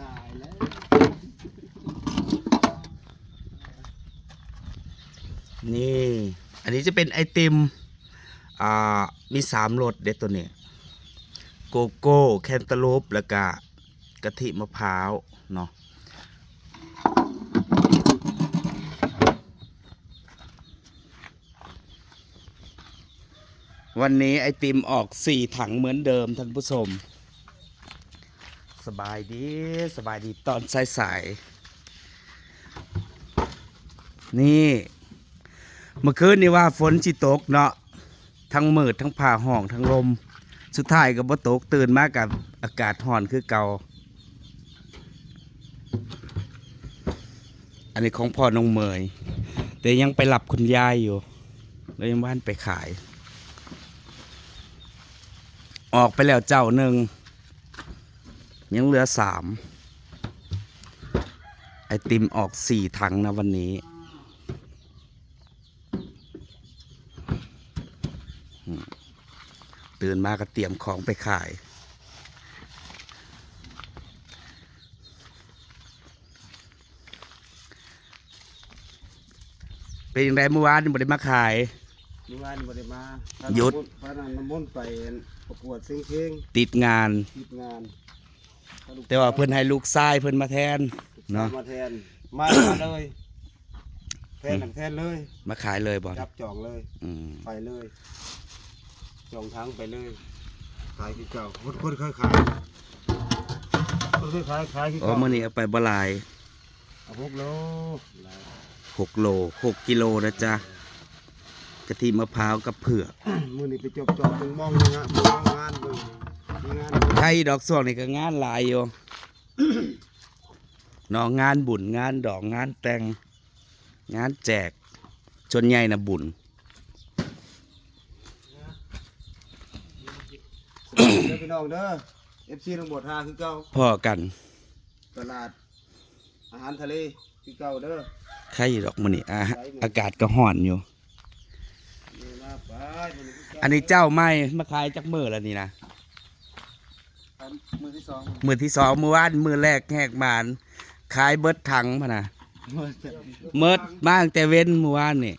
ตายแล้วนี่ อันนี้จะเป็นไอติม อ่า มีสามรสเด็ดตัวนี้ โกโก้ แคนตาลูป แล้วก็กะทิมะพร้าว เนาะวันนี้ไอติมออกสี่ถังเหมือนเดิมท่านผู้ชม สบายดีสบายดีตอนสายๆนี่ เมื่อคืนนี่ว่าฝนจิตกเนาะทั้งมืดทั้งผ่าห้องทั้งลม สุดท้ายก็บ่ตกตื่นมากับอากาศห่อนคือเก่าอันนี้ของพ่อน้องเมยแต่ยังไปหลับคุณยายอยู่ แล้วยังบ้านไปขาย ออกไปแล้วเจ้าหนึ่ง ยังเหลือสามไอติมออกสี่ถังนะวันนี้ตื่นมาก็เตรียมของไปขาย เป็นยังไงเมื่อวานนี่บ่ได้มาขาย เมื่อวานบ่ได้มาหยุด พระนันน้ำมนต์ไปประกวดซิงเพลงติดงานติดงาน แต่ว่าเพิ่นให้ลูกชายเพิ่นมาแทนเนาะมาแทนมามาเลยแทนหนังแทนเลย มาขายเลยบ่จับจองเลยอืมไปเลย จองทั้งไปเลยขายที่เก่าคนคนเคยขายคนเคยขายขายที่อ๋อเก่ามื้อนี้เอาไปบ่หลายเอาหกโล6โล6กิโลนะจ๊ะกะทิมะพร้าวกับเผือกมือนี่ไปจบจองมึงมองเลยนะมึงมองงานมึง มีงานไทยดอกส่วงนี่ก็งานหลายอยู่เนาะงานบุญงานดอกงานแต่ง งานแจกชนใหญ่นะบุญเด้อพี่น้องเด้อ FC ทั้งหมด5คือเก่าพ่อกัน ตลาด อาหารทะเลคือเก่าเด้อใครดอกมื้อนี้อะอากาศก็ร้อนอยู่นี่มาไปมื้อนี้คือเก่าอันนี้เจ้าไม่มาขายจักมือแล้วนี่นะ มือที่สองมือที่สองมือวานมือแรกแหกมานขายเบิดถังพะนะมือจะเมิดมาตั้งแต่เว้นมือวานนี่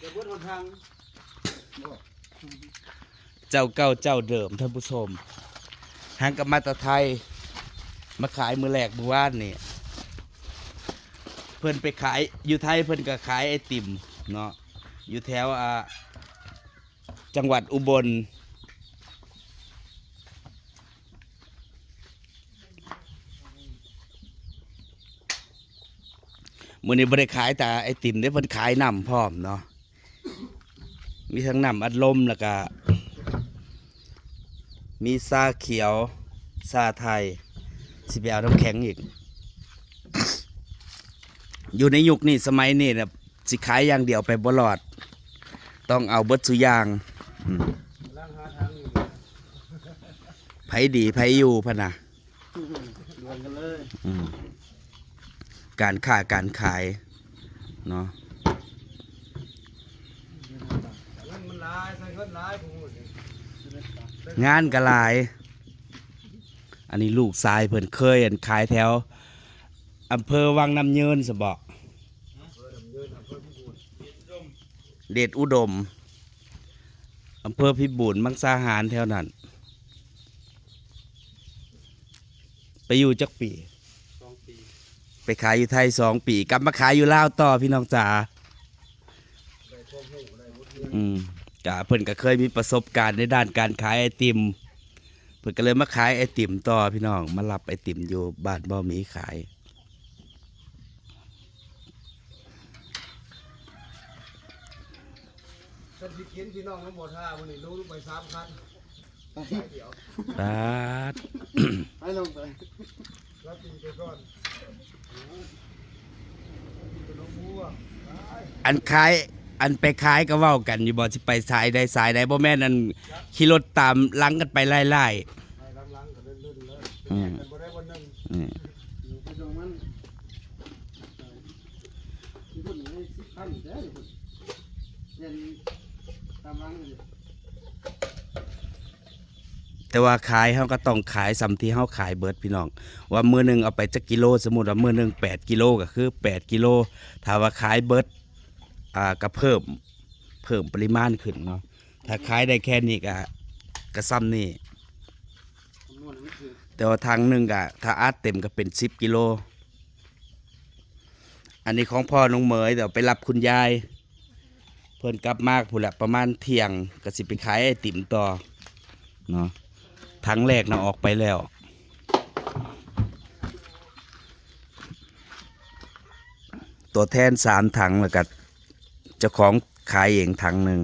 เดี๋ยวเบิดหนทางเจ้าเก่าเจ้าเดิมท่านผู้ชมหางกับมาแตาไทย มาขายมือแรกมือวานนี่เพิ่นไปขายอยู่ไทยเพิ่นก็ขายไอติมเนาะอยู่แถวอ่าจังหวัดอุบล มื่อนี้บริขายแต่ไอติมได้เพิ่นขายน้ำพร้อมเนาะมีทั้งน้ำอัดลมแล้วก็มีซาเขียวซาไทย สิไปเอาน้ำแข็งอีก อยู่ในยุคนี้สมัยนี้นะสิขายอย่างเดียวไปบ่รอด ต้องเอาเบิดสุอยางอืมล่างหาทางอยู่ไผดีไผอยู่พะนะดวนกันเลยอืม การค้าการขายเนาะงานกระลาย อันนี้ลูกชายเพิ่นเคยอันขายแถวอำเภอวังน้ำเยินสบะเดชอุดมอำเภอพิบูลมังสาหารแถวนั้น ไปอยู่จักปี ไปขายอยู่ไทยสองปี กลับมาขายอยู่ลาวต่อพี่น้องจ๋าได้ความรู้ได้วุฒิอืมกะเพิ่นก็เคยมีประสบการณ์ในด้านการขายไอติม เพิ่นก็เลยมาขายไอติมต่อพี่น้อง มารับไอติมอยู่บ้านบ่มีขายท่านที่กินพี่น้องทั้งหมดห้าวันนี้รู้ลงไปสามคันเดี๋ยวบาดให้ลงไปแล้วตีไปก่อนไปลงบัวไป อันขายอันไปขายก็เว้ากันอยู่บ่สิไปสายใดสายใดบ่แม่นอันขี่รถตามหลังกันไปไล่ไปล้างๆกันเลื่อนๆเลยๆอืมแต่บ่ได้วันหนึง อืม อยู่ไปตรงนั้นที่พุ่นให้สิบพันเด้อพุ่นเรียนตามหลังเลย แต่ว่าขายเฮาก็ต้องขายซ้ำที่เฮาขายเบิดพี่น้อง ว่ามื้อหนึงเอาไปจักกิโล สมมุติว่ามื้อหนึง8กิโลก็คือ 8กิโลถ้าว่าขายเบิดอ่าก็เพิ่มเพิ่มปริมาณขึ้นเนาะถ้าขายได้แค่นี้ก็ก็ซ้ำนี่แต่ว่าทางหนึ่งก็ถ้าอัดเต็มก็เป็น 10กิโลอันนี้ของพ่อน้องเหมยเดี๋ยวไปรับคุณยาย เพิ่นกลับมากพุ่นละประมาณเที่ยงก็สิไปขายไอติมต่อเนาะ ทั้งแรกนะออกไปแล้ว ตัวแทนสามถังแล้วก็เจ้าของขายเองถังหนึ่ง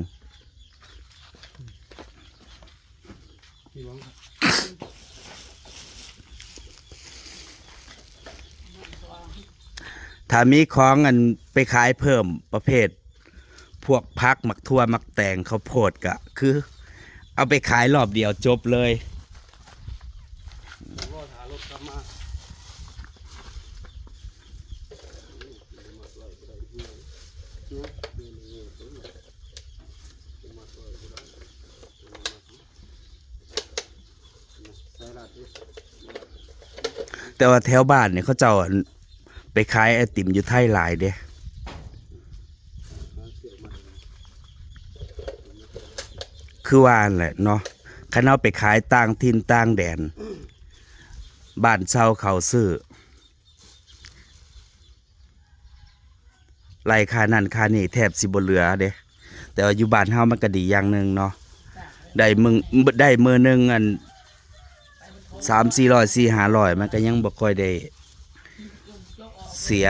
ถ้ามีของอันไปขายเพิ่มประเภท พวกพักมักทั่วมักแตงข้าวโพดก็คือ เอาไปขายรอบเดียวจบเลย ผมก็ถารถกลับมาใส่ลาดดิ แต่ว่าแถวบ้านเนี่ยเขาเจ้าไปขายไอติมอยู่ไทยหลายเด้คือว่านแหละเนาะคันเอาไปขายต่างถิ่นต่างแดน บ้านเช่าเขาซื้อไล่ค่านั่นค่านี่แทบสิบเหลือเด้แต่ว่าอยู่บ้านเฮามันก็ดีอย่างหนึ่งเนาะได้มึงได้มือหนึงอัน สามสี่ร้อยสี่ห้าร้อยมันก็ยังบ่ค่อยได้เสีย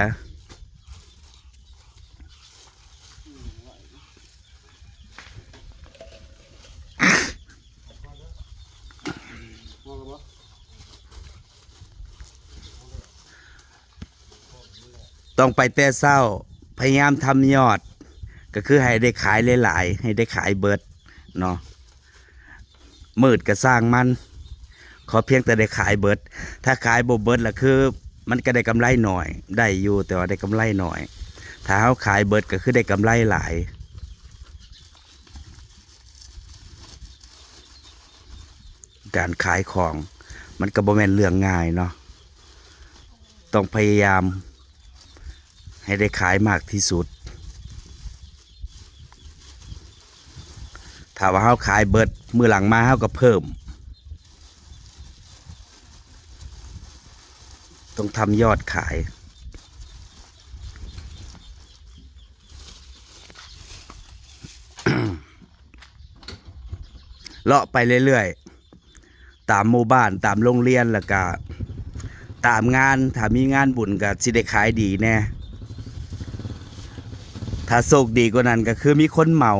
ต้องไปแต่เศร้า พยายามทำยอด ก็คือให้ได้ขายหลาย ๆ ให้ได้ขายเบิดเนาะมืดก็สร้างมัน ขอเพียงแต่ได้ขายเบิด ถ้าขายบ่เบิดล่ะคือ มันก็ได้กำไรหน่อย ได้อยู่แต่ว่าได้กำไรหน่อย ถ้าเขาขายเบิดก็คือได้กำไรหลายการขายของมันก็บ่แม่นเรื่องง่ายเนาะต้องพยายาม ให้ได้ขายมากที่สุด ถ้าว่าเขาขายเบิดมือหลังมาเขาก็เพิ่ม ต้องทำยอดขาย เลาะไปเรื่อยๆ ตามหมู่บ้านตามโรงเรียนแล้วก็ตามงานถ้ามีงานบุญก็สิได้ขายดีแน่ถ้าโชคดีกว่านั้นก็คือมีคนเหมา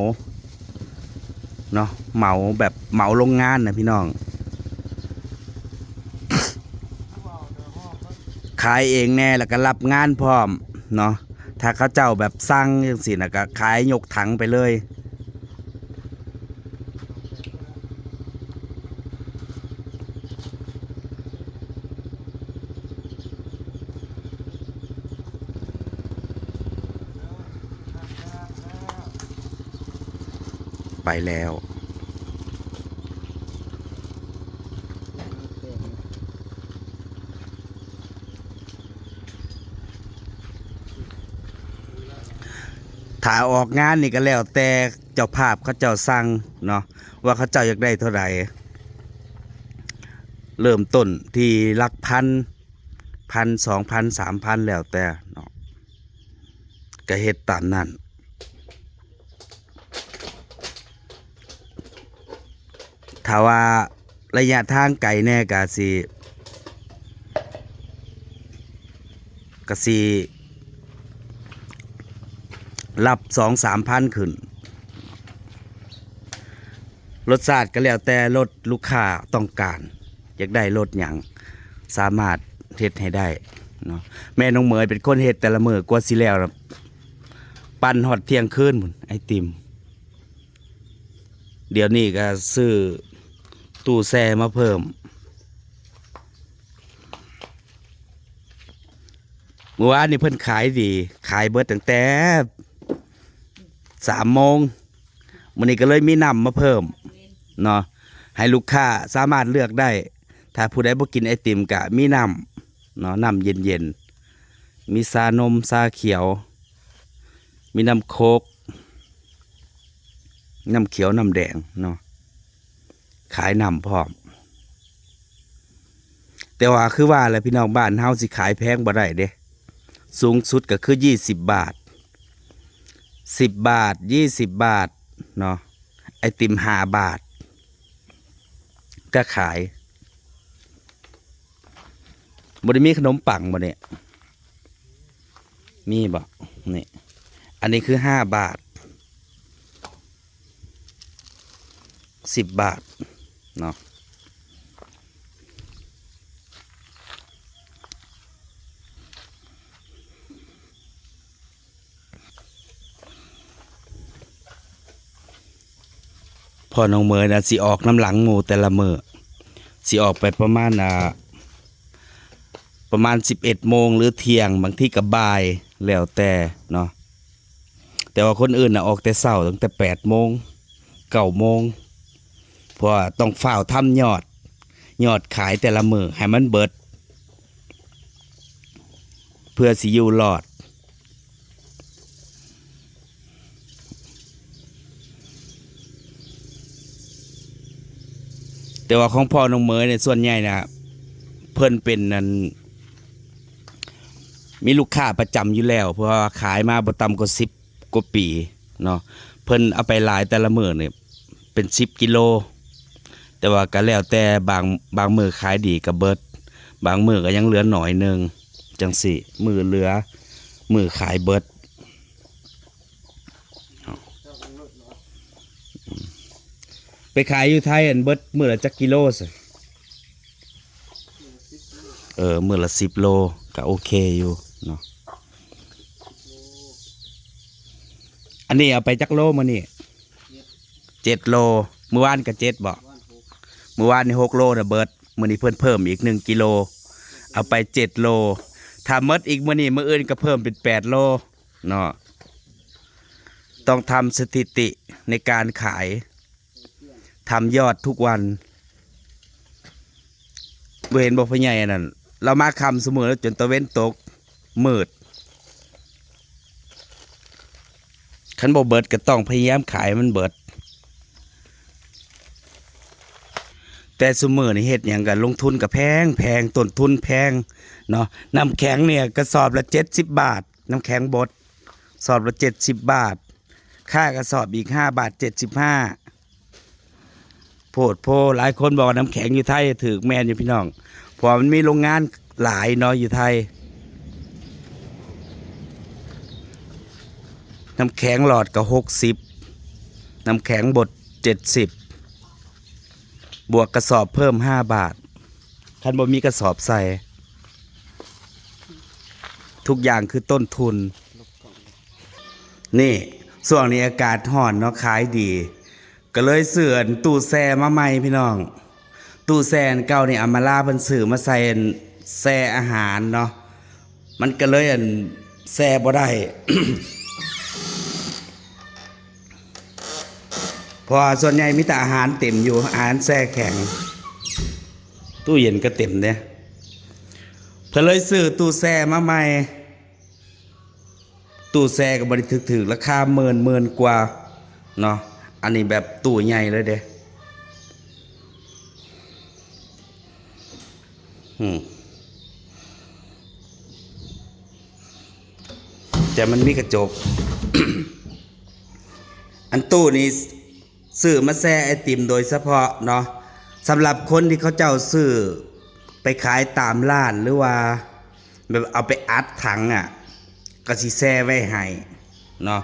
เนาะเหมาแบบเหมาโรงงานนะพี่น้อง ขายเองแน่แล้วก็รับงานพร้อมเนาะถ้าเขาเจ้าแบบสร้างจังสินะก็ขายยกถังไปเลยไปแล้ว ถ้าออกงานนี่ก็แล้วแต่เจ้าภาพเขาเจ้าสั่งเนาะว่าเขาเจ้าอยากได้เท่าไหร่เริ่มต้นที่หลักพันพันสองพันสามพันแล้วแต่เนาะก็เฮ็ดตามนั้นถ้าว่าระยะทางไกลแน่กะสิกะสิ รับสองสามพันขึ้นรถชาติก็แล้วแต่รถลูกค้าต้องการ อยากได้รถอย่างสามารถเฮ็ดให้ได้เนาะแม่น้องเหมยเป็นคนเฮ็ดแต่ละมือกว่าสิแล้วนะปั่นฮอดเที่ยงคืนพุ่นไอติม เดี๋ยวนี้ก็ซื้อตู้แช่มาเพิ่มเมื่อวานนี่เพิ่นขายดี ขายเบิดตั้งแต่ สามโมงมื้อนี้ก็เลยมีน้ำมาเพิ่มเนาะให้ลูกค้าสามารถเลือกได้ ถ้าผู้ใดบ่กินไอติมกะมีน้ำเนาะน้ำเย็นๆมีซานมซาเขียว มีน้ำโคกน้ำเขียวน้ำแดงเนาะขายน้ำพร้อม แต่ว่าคือว่าอะไรพี่น้องบ้านเฮาสิขายแพงบ่ได้เด้สูงสุดก็คือยี่สิบบาท สิบบาทยี่สิบบาทเนาะไอติมหาบาท ก็ขายบได้มีขนมปังบ่เนี่ยมีบ่เนี่ยอันนี้คือห้าบาทสิบบาทเนาะ พอน้องเมยนะสิออกน้ำหลังหมูแต่ละมือสิออกไปประมาณอ่าประมาณสิบเอ็ดโมงหรือเที่ยงบางที่กับบ่ายแล้วแต่เนาะแต่ว่าคนอื่นนะออกแต่เช้าตั้งแต่แปดโมงเก้าโมงเพราะว่าต้องฝ้าวทำยอด ยอดขายแต่ละมือให้มันเบิด เพื่อสิอยู่รอด แต่ว่าของพ่อน้องเมยเนี่ยส่วนใหญ่นะเพิ่นเป็นนั้นมีลูกค้าประจำอยู่แล้ว เพราะว่าขายมาบ่ต่ำกว่าสิบกว่าปีเนาะเพิ่นเอาไปหลายแต่ละมือเนี่ยเป็นสิบกิโล แต่ว่าก็แล้วแต่บางบางมือขายดีก็เบิด บางมือก็ยังเหลือหน่อยหนึ่งจังสิมือเหลือมือขายเบิด ไปขายอยู่ไทยอันเบิดมือละจักกิโลสิเออมือละสิบโลก็โอเคอยู่เนาะอันนี้เอาไปจักโลมานี่เจ็ดโลเมื่อวานก็เจ็ดบอกเมื่อวานนี่หกโลนะเบิดมื่อนี้เพิ่นเพิ่มอีกหนึ่งกิโล เอาไปเจ็ดโลถ้าเมดอีกมื่อนี้มื่ออื่นก็เพิ่มเป็นแปดโลเนาะต้องทำสถิติในการขาย ทำยอดทุกวันเห็นบอกพ่อใหญ่นั่นเรามาคำเสมอจนตะเว้นตกมืดขันบ่เบิดก็ต้องพยายามขายมันเบิด แต่สมือนี่เฮ็ดอย่างกันลงทุนกับแพง แพงต้นทุนแพงเนาะน้ำแข็งเนี่ยกระสอบละเจ็ดสิบบาท น้ำแข็งบดสอบละเจ็ดสิบบาท ค่ากระสอบอีกห้าบาทเจ็ดสิบห้า โพดโพหลายคนบอกว่าน้ำแข็งอยู่ไทยถือแมนอยู่พี่น้องเพราะมันมีโรงงานหลายเนาะอยู่ไทย น้ำแข็งหลอดก็หกสิบน้ำแข็งบดเจ็ดสิบบวกกระสอบเพิ่มห้าบาทท่านบ่มีกระสอบใส่ ทุกอย่างคือต้นทุน นี่ส่วงนี้อากาศห่อนเนาะขายดี ก็เลยเสื่อนตู้แซ่มาใหม่พี่น้อง ตู้แซ่อันเก่านี่อามาล่าเพิ่นซื้อมาใส่แซ่อาหารเนาะมันก็เลยอันแซ่บ่ได้พอส่วนใหญ่มีแต่อาหารเต็มอยู่อาหารแซ่แข็ง ตู้เย็นก็เต็มเนี่ยเพิ่นเลยซื้อตู้แซ่มาใหม่ ตู้แซ่ก็บริถึกถึกราคาหมื่นหมื่นกว่าเนาะ อันนี้แบบตู้ใหญ่เลยเด้อืมแต่มันมีกระจก อันตู้นี้ซื้อมาแซ่ไอติมโดยเฉพาะเนาะสำหรับคนที่เขาเจ้าซื้อไปขายตามร้านหรือว่าแบบเอาไปอัดถังอะ ก็สิแซ่ไว้ให้เนาะ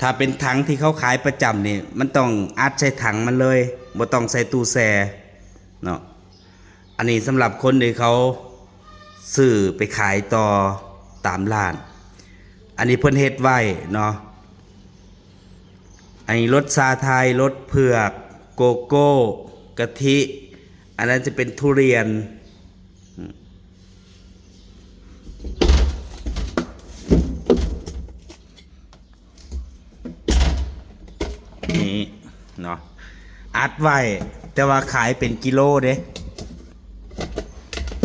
ถ้าเป็นถังที่เขาขายประจำนี่มันต้องอัดใส่ถังมันเลยบ่ต้องใส่ตู้แซ่เนาะอันนี้สำหรับคนที่เขาซื้อไปขายต่อตามร้าน อันนี้เพิ่นเฮ็ดไว้เนาะอันนี้รสชาไทยรสเผือก โกโก้กะทิ อันนั้นจะเป็นทุเรียน อัดไว้แต่ว่าขายเป็นกิโลเด้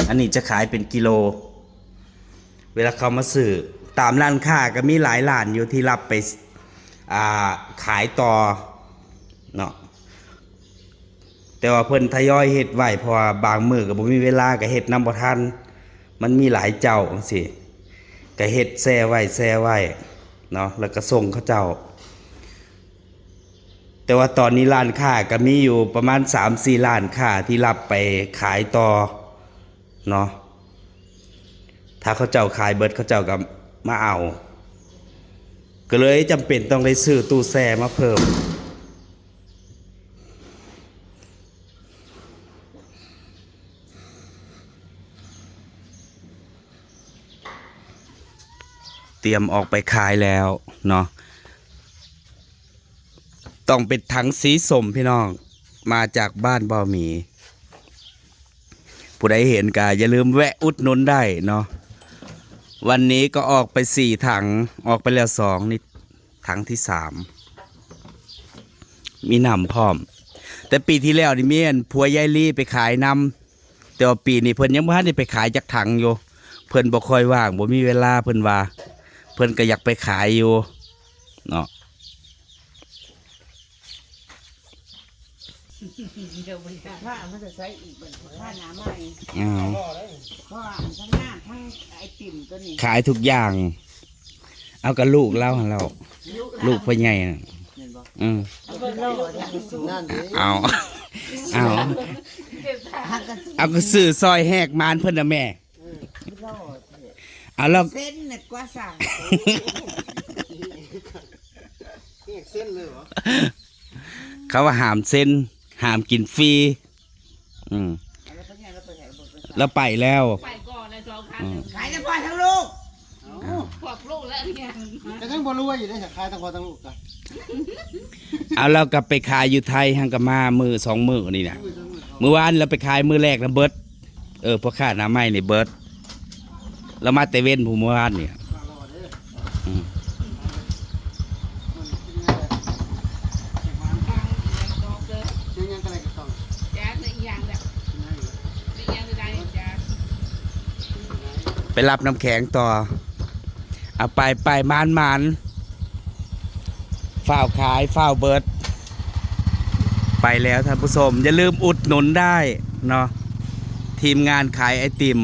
อันนี้จะขายเป็นกิโล เวลาเขามาซื้อตามร้านค้าก็มีหลายร้านอยู่ที่รับไปาขายต่อเนาะแต่ว่าเพิ่นทยอยเฮ็ดไว้พราะว่าบางมือก็บ่มีเวลาก็เฮ็ดนำบ่ทันมันมีหลายเจ้าจังซี่ก็เฮ็ดแซ่ไว้แซ่ไว้เนาะแล้วก็ส่งเขาเจ้า แต่ว่าตอนนี้ร้านค้าก็มีอยู่ประมาณ 3-4ร้านค้าที่รับไปขายต่อเนาะถ้าเขาเจ้าขายเบิดเขาเจ้าก็มาเอา ก็เลยจำเป็นต้องได้ซื้อตู้แช่มาเพิ่ม เตรียมออกไปขายแล้วเนาะ ต้องเป็นถังสีสมพี่น้อง มาจากบ้านบ่อหมี ผู้ใดเห็นก็อย่าลืมแวะอุดหนุนได้เนาะวันนี้ก็ออกไปสี่ถังออกไปแล้วสองนี่ถังที่สามมีน้ำพร้อม แต่ปีที่แล้วนี่เมียนผัวยายลี่ไปขายน้ำแต่ว่าปีนี้เพิ่นยังบ่ทันได้ไปขายจากถังอยู่ เพิ่นบ่ค่อยว่างบ่มีเวลาเพิ่นว่า เพิ่นก็อยากไปขายอยู่เนาะ ว่ามันจะใช้อีกเป็นผ้าหนาใหม่อืมเพราะว่าทั้งหน้าทั้งไอติมตัวนี้ขายทุกอย่าง เอากับลูกเล่าให้เราลูกพ่อใหญ่น่ะอืมเอาเป็นโลดเนี่ยสูงนั่นดิเอา เอาหักกันสิเอาก็ซื้อซอยแหกมานเพิ่นน่ะแม่เป็นโลดเนี่ยเอาแล้วเส้นเนี่ยกว่าสั่งนี่เส้นเลยเหรอ เขาว่าหามเส้น หามกินฟรีอืมแล้วเป็นไงแล้วเป็นไงบอกเป็นแล้วไปแล้วไปก่อนเลยสองครั้งอืมขายทั้งพ่อทั้งลูกขอบลูกแล้วเนี่ยแต่ทั้งบ่รู้ว่าอยู่ได้ขายทั้งพ่อทั้งลูกกันเอาเรากลับไปขายอยู่ไทยหังกะมามือสองมือนี่นะเมื่อวานเราไปขายมือแรกนะเบิร์ดเออพอค่าน้ำไม้นี่เบิร์ดเรามาแต่เว้นผู้เมื่อวานเนี่ยอืม ชื่อยังกันอะไรกันต้อง จ้าในอีกอย่างแบบในอีกอย่างใดจ้า ไป รับน้ำแข็งต่อเอาไปไปมานมานฝ้าขายฝ้าเบิร์ดไปแล้วท่านผู้ชม อย่าลืมอุดหนุนได้เนาะทีมงานขายไอติม